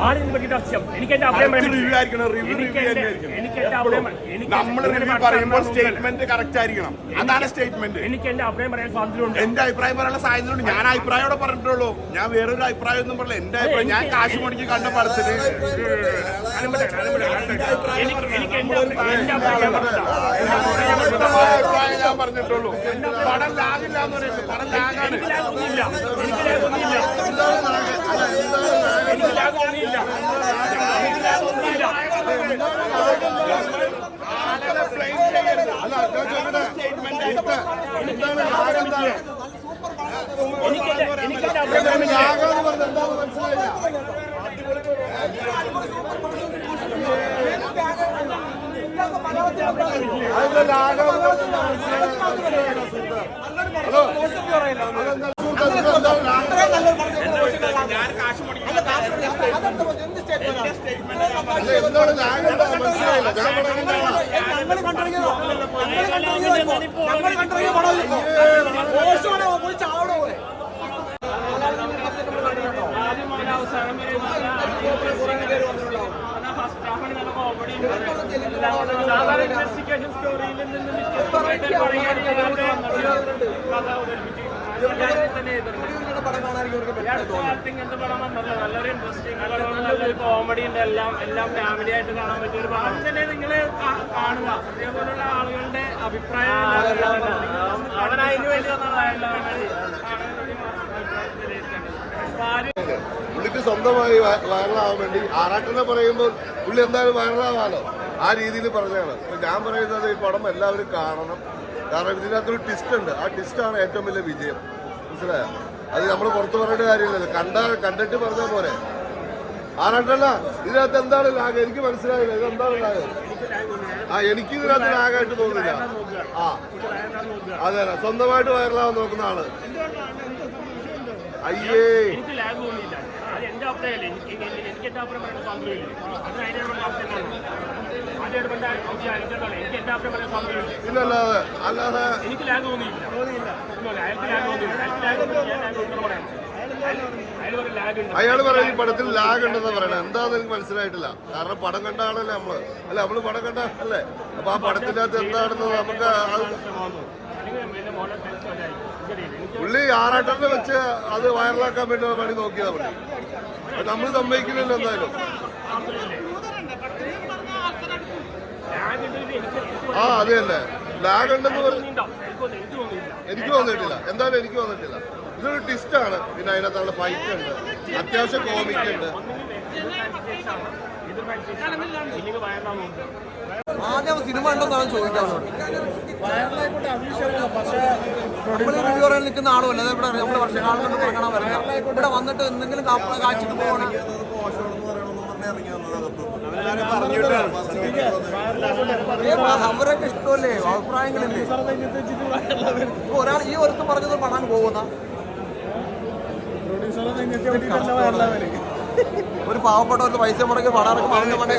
ആളിനെ പറ്റി ലക്ഷ്യം എനിക്ക് എന്റെ അഭിപ്രായം പറയാൻ റിവ്യൂ ആയിരിക്കണം റിവ്യൂ എനിക്ക് എന്റെ- അഭിപ്രായം നമ്മൾ റിവ്യൂ പറയുമ്പോൾ സ്റ്റേറ്റ്മെന്റ് കറക്റ്റ് ആയിരിക്കണം. അതാണ് സ്റ്റേറ്റ്മെന്റ് എനിക്ക് എന്റെ അഭിപ്രായം പറയാൻ സ്വാതന്ത്ര്യമുണ്ട് എന്റെ അഭിപ്രായം പറയാനുള്ള സാധ്യതയുണ്ട്. ഞാൻ അഭിപ്രായോടെ പറഞ്ഞിട്ടുള്ളൂ. ഞാൻ വേറൊരു അഭിപ്രായം ഒന്നും പറയില്ല എന്റെ അഭിപ്രായം ഞാൻ കാശ് മുടക്കി കണ്ട പടത്തിന് എനിക്ക് എന്റെ. അഭിപ്രായം ഞാൻ പറഞ്ഞിട്ടുള്ളൂ പടം ലാഗില്ല എന്ന് പറയുന്നത്. പടം ലാഗാണ്. മനസ്സിലായില്ല. ഹലോ. അതെന്താ സുഹൃത്തേ, ഇതെന്താ lag? അല്ല, എന്താണ് lag എന്താ മനസ്സിലായില്ല. ഞാൻ പറയുന്നത് എന്താണ്? ആദ്യം മുതൽ അവസാനം വരെ സാധാരണ ഇൻവെസ്റ്റിഗേഷൻ സ്റ്റോറിയിൽ നിന്ന് വ്യത്യസ്തമായിട്ട് കഥ അവതരിപ്പിച്ചു നല്ലൊരു ഇൻട്രസ്റ്റിംഗ് കോമഡി എല്ലാം എല്ലാം ഫാമിലി ആയിട്ട് കാണാൻ പറ്റിയ ഒരു പടം തന്നെ നിങ്ങൾ കാണുക അതേപോലുള്ള ആളുകളുടെ അഭിപ്രായം അവൻ വേണ്ടി വന്നതല്ല പുള്ളിക്ക് സ്വന്തമായി വൈറലാവാൻ വേണ്ടി ആറാട്ടെന്ന് പറയുമ്പോൾ പുള്ളി എന്തായാലും വൈറലാവാലോ ആ രീതിയിൽ പറഞ്ഞാണ് ഞാൻ പറയുന്നത് ഈ പടം എല്ലാവരും കാണണം. കാരണം ഇതിനകത്തൊരു ട്വിസ്റ്റ് ഉണ്ട്. ആ ട്വിസ്റ്റാണ് ഏറ്റവും വലിയ വിജയം. മനസ്സിലായോ? അത് നമ്മൾ പുറത്ത് പറയേണ്ട കാര്യമില്ലല്ലോ. കണ്ട കണ്ടിട്ട് പറഞ്ഞാൽ പോരെ. ആരാട്ടല്ല? ഇതിനകത്ത് എന്താണ് ലാഗ് എനിക്ക് മനസ്സിലായില്ല. ഇത് എന്താണ് ലാഗ് ആ എനിക്ക് ഇതിനകത്ത് ലാഗായിട്ട് തോന്നുന്നില്ല. ആ. അതെ അതെ. സ്വന്തമായിട്ട് വൈറലാവാൻ നോക്കുന്ന ആൾ. അയ്യേ. അഭിപ്രായമല്ലേ എനിക്ക് എനിക്ക് എന്റെ അഭിപ്രായം പറയാൻ സ്വാതന്ത്ര്യമില്ല. അത് അതിനോട് ആവശ്യമാണ് ആദ്യമായിട്ട് പറഞ്ഞ ആവശ്യം എനിക്കെന്താണ് എനിക്ക് എന്റെ അഭിപ്രായം പറയാൻ സ്വാതന്ത്ര്യമില്ല. എനിക്ക് ലാഗ് തോന്നിയില്ല. തോന്നിയില്ല. അയാൾക്ക് ലാഗ് തോന്നിയില്ല. അയാൾക്ക് ലാഗ് തോന്നിയില്ല. പറയാം. അയാൾ ഒരു ലാഗ് ഉണ്ട്. അയാൾ പറയും ഈ പടത്തിൽ ലാഗ് ഉണ്ടെന്ന് പറയണത് എന്താന്ന് എനിക്ക് മനസ്സിലായിട്ടില്ല. കാരണം പടം കണ്ട ആളല്ലേ നമ്മൾ. അല്ല നമ്മൾ പടം കണ്ട അല്ലേ അപ്പൊ ആ പടത്തിന്റെ അകത്ത് എന്താണെന്ന് നമുക്ക് പുള്ളി ആറാട്ടത്തിൽ വെച്ച് അത് വൈറലാക്കാൻ വേണ്ടി പണി നോക്കിയതാ പുള്ളി. നമ്മൾ സമ്മതിക്കില്ലല്ലോ എന്തായാലും. ആ അത് തന്നെ. ലാഗ് ഉണ്ടെന്ന് പറഞ്ഞു എനിക്ക് വന്നിട്ടില്ല എന്തായാലും എനിക്ക് വന്നിട്ടില്ല ഇതൊരു ആണ്. പിന്നെ അതിനകത്തുള്ള ഫൈറ്റ് ഉണ്ട്. അത്യാവശ്യം കോമിക് ഉണ്ട്. ആദ്യം സിനിമ ഉണ്ടെന്നാണ് ചോദിക്കാറുള്ളത് റിവ്യൂ നിൽക്കുന്ന ആളുമല്ല? ഇവിടെ നമ്മൾ വർഷക്കാലം കൊണ്ട് വരുന്ന ഇവിടെ വന്നിട്ട് എന്തെങ്കിലും കാച്ചിട്ട് പോകണമെങ്കിൽ അവരൊക്കെ ഇഷ്ടമല്ലേ? അഭിപ്രായങ്ങളില്ലേ? ഒരാൾ ഈ ഒരുത്തം പറഞ്ഞത് പണാൻ പോകുന്ന ഒരു പാവപ്പെട്ടവർക്ക് പൈസ മുടക്കി ഇറക്കും അവന്റെ മണ്ടേ